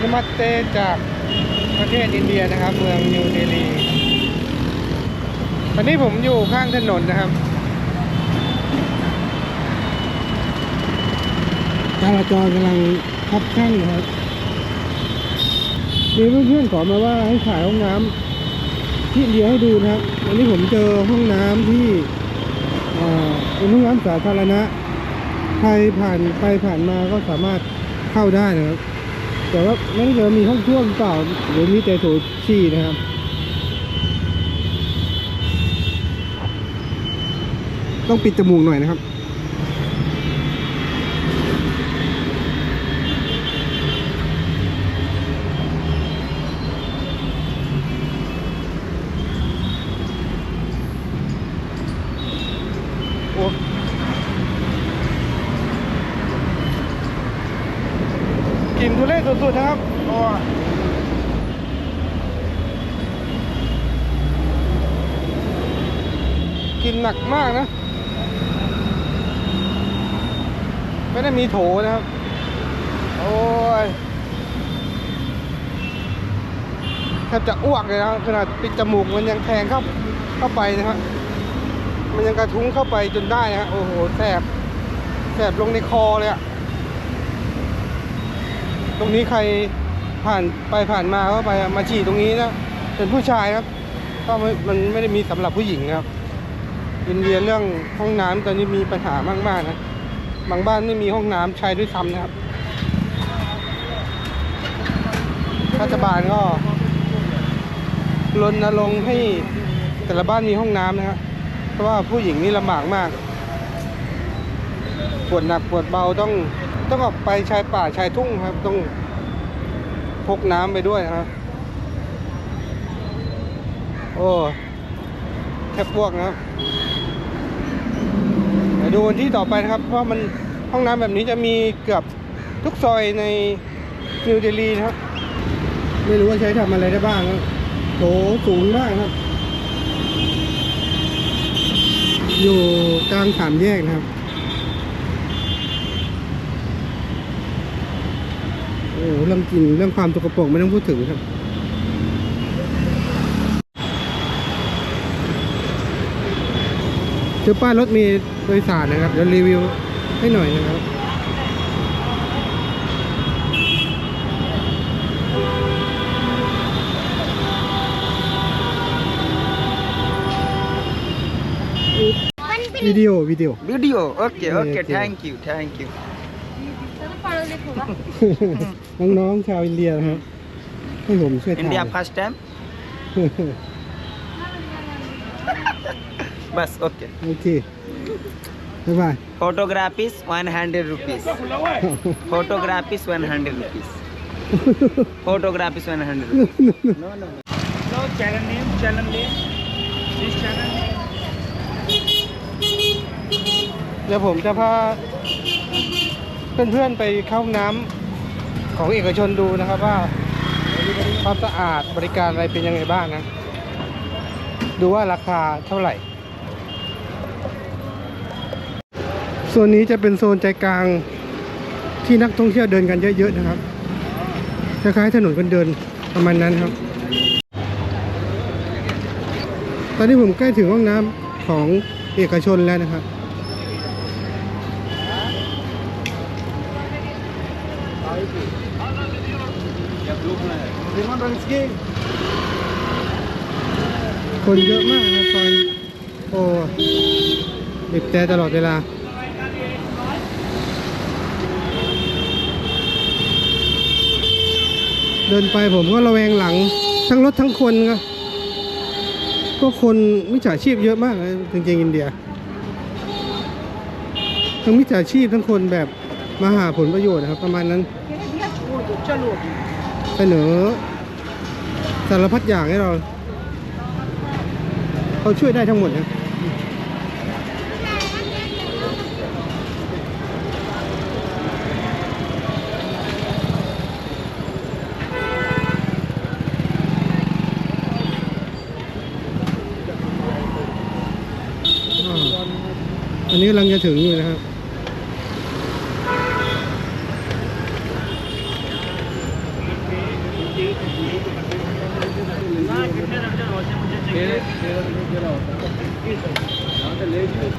นมัสเตจากประเทศอินเดียนะครับ เมืองนิวเดลีตอนนี้ผมอยู่ข้างถนนนะครับจราจรกำลังคับข้างนะครับมีเพื่อนๆขอมาว่าให้ถ่ายห้องน้ำที่เดียให้ดูนะครับวันนี้ผมเจอห้องน้ำที่อ่าเป็นห้องน้ำสาธารณะใครผ่านไปผ่านมาก็สามารถเข้าได้นะครับ แต่ว่าไม่เจอมีห้องท่วมเปล่าหรือมีแต่โถชี่นะครับต้องปิดจมูกหน่อยนะครับ กลิ่นทุเรศสุดๆนะครับโอ้กลินหนักมากนะ ไม่ได้มีโถนะครับ โอ้ยแทบจะอ้วกเลยนะขนาดปิดจมูกมันยังแทงเข้าเข้าไปนะครับมันยังกระทุ้งเข้าไปจนได้นะฮะโอ้โหแสบแสบลงในคอเลยอะ ตรงนี้ใครผ่านไปผ่านมาก็ไปมาฉี่ตรงนี้นะเป็นผู้ชายครับ ก็มันไม่ได้มีสำหรับผู้หญิงนะครับอินเดียเรื่องห้องน้ำตอนนี้มีปัญหามากๆนะบางบ้านไม่มีห้องน้ำใช้ด้วยซ้ำนะครับรัฐบาลก็รณรงค์ให้แต่ละบ้านมีห้องน้ำนะครับเพราะว่าผู้หญิงนี่ลำบากมากปวดหนักปวดเบาต้อง ต้องออกไปชายป่าชายทุ่งครับ ต้องพกน้ำไปด้วยนะครับ โอ้แทบพวกนะครับเดี๋ยวดูวันที่ต่อไปนะครับ เพราะมันห้องน้ำแบบนี้จะมีเกือบทุกซอยในนิวเดลีนะครับ ไม่รู้ว่าใช้ทำอะไรได้บ้างโถสูงมากครับ อยู่กลางสามแยกนะครับ อ้โหเรื่องกลินเรื่องความสกปรกไม่ต้องพูดถึงครับเจอป้ายรถเมีโดยสารนะครับเดี๋ยวรีวิวให้หน่อยนะครับ วิดีโอวิดีโอ Video. Okay, Yeah, okay. okay. Thank you, thank you. น้องๆชาวอินเดียนะครับให้ผมช่วยถ่าย India first time. Bus. Okay. โอเคบ๊ายบาย Photograph is 100 rupees. Photograph is 100 rupees. Photograph is 100 rupees. No, no. No channel name. Channel name. This channel name. เดี๋ยวผมจะพาเพื่อนๆไปเข้าห้องน้ำ ของเอกชนดูนะครับว่าความสะอาดบริการอะไรเป็นยังไงบ้างนะ ดูว่าราคาเท่าไหร่โซนนี้จะเป็นโซนใจกลางที่นักท่องเที่ยวเดินกันเยอะๆนะครับคล้ายๆถนนคนเดินประมาณนั้นครับ ตอนนี้ผมใกล้ถึงห้องน้ำของเอกชนแล้วนะครับ คนเยอะมากนะตอนโอ้บีบแต่ตลอดเวลาเดินไปผมก็ระแวงหลังทั้งรถทั้งคนครับก็คนมิจฉาชีพเยอะมากเลยจริงๆอินเดีย ทั้งมิจฉาชีพทั้งคนแบบมาหาผลประโยชน์นะครับ ประมาณนั้น เสนอสารพัดอย่างให้เรา เขาช่วยได้ทั้งหมดนะอันนี้กำลังจะถึงอยู่นะครับ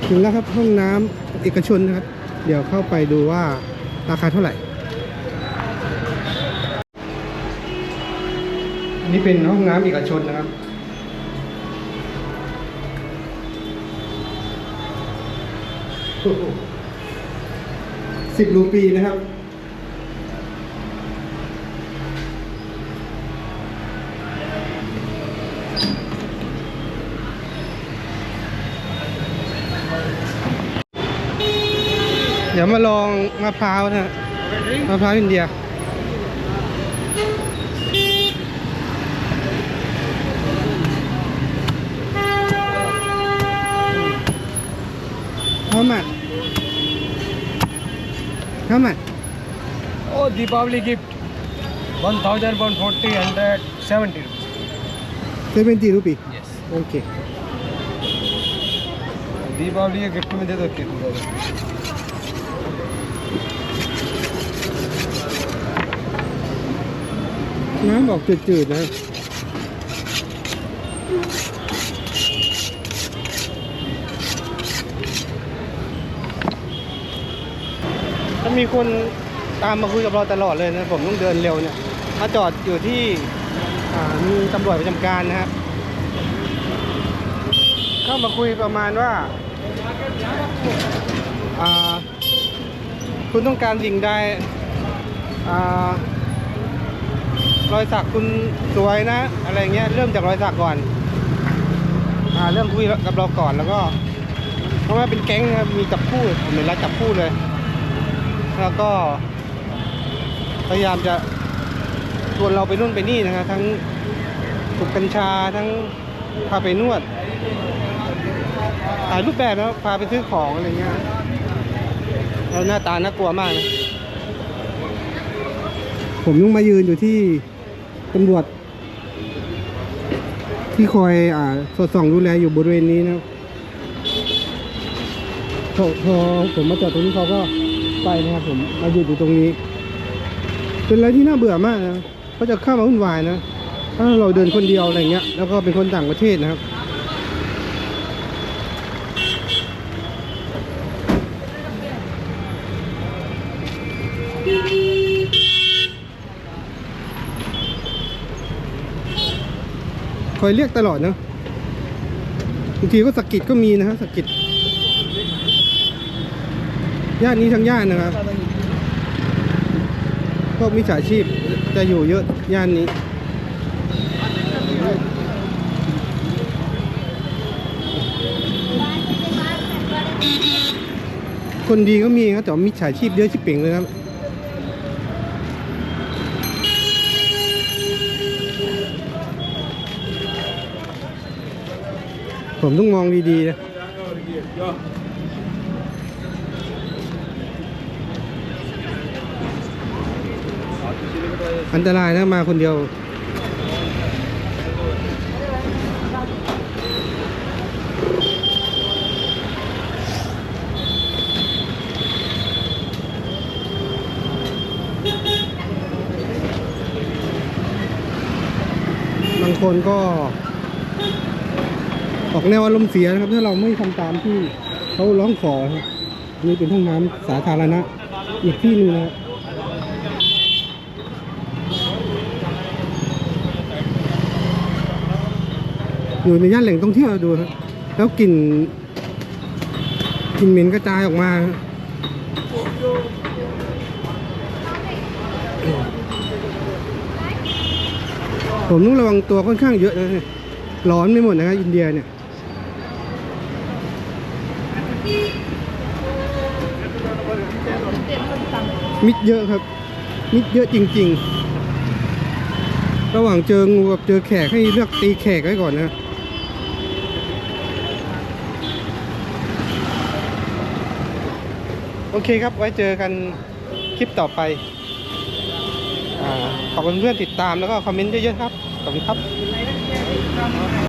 ถึงแล้วครับห้องน้ำเอกชนนะครับ เดี๋ยวเข้าไปดูว่าราคาเท่าไหร่ อันนี้เป็นห้องน้ำเอกชนนะครับสิบรูปีนะครับ ดี๋ยวมาลองมะพร้าวนะฮะมะพร้าวอินเดีย How much? How much? Oh, Deepavali gift. 1000, 140, 100, 70 rupees. 70 rupee. Yes. Okay. Deepawali के गिफ्ट में दे दो किट น้ำออกจืดๆนะครับถ้ามีคนตามมาคุยกับเราตลอดเลยนะ ผมต้องเดินเร็วเนี่ย มาจอดอยู่ที่มีตำรวจประจำการนะครับ เข้ามาคุยประมาณว่าอ่าคุณต้องการสิ่งใดอ่า รอยสักคุณสวยนะ อะไรเงี้ยเริ่มจากรอยสักก่อนอ่าเริ่มคุยกับเราก่อนแล้วก็ เพราะว่าเป็นแก๊งนะครับมีจับคู่ผมเห็นแล้วจับคู่เลย แล้วก็ พยายามจะชวนเราไปนู่นไปนี่นะครับทั้งสูบกัญชาทั้งพาไปนวดหลายรูปแบบนะพาไปซื้อของอะไรเงี้ยแล้วหน้าตาน่ากลัวมากนะผมต้องมายืนอยู่ที่ ตำรวจ ที่คอยอ่าสอดส่องดูแลอยู่บริเวณนี้นะครับพอพอผมมาจอดตรงนี้เขาก็ไปนะครับผมมาหยุดอยู่ตรงนี้ เป็นอะไรที่น่าเบื่อมากนะเขาจะเข้ามาวุ่นวายนะถ้าเราเดินคนเดียวอะไรเงี้ย แล้วก็เป็นคนต่างประเทศนะครับ คอยเรียกตลอดนะบางทีก็สะกิดก็มีนะฮะสะกิดย่านนี้ทั้งย่านนะครับพวกมิจฉาชีพจะอยู่เยอะย่านนี้คนดีก็มีครับแต่มิจฉาชีพเยอะชิบเป่งเลยครับ ผมต้องมองดีๆนะอันตรายนะมาคนเดียวบางคนก็ ออกแนวอารมณ์เสียนะครับ ถ้าเราไม่ทำตามที่เขาร้องขอนะครับนี่เป็นห้องน้ำสาธารณะ อีกที่หนึงนะครับอยู่ในย่านแหล่งท่องเที่ยวดูครับแล้วกลิ่นกลิ่นเหม็นกระจายออกมาผมต้องระวังตัวค่อนข้างเยอะนะเนี่ยร้อนไม่หมดนะครับอินเดียเนี่ย มิดเยอะครับ มิดเยอะจริง ๆ ระหว่างเจองูกับเจอแขกให้เลือกตีแขกไว้ก่อนนะโอเคครับไว้เจอกันคลิปต่อไปอาขอบคุณเพื่อนติดตามแล้วก็คอมเมนต์เยอะๆครับ ขอบคุณครับ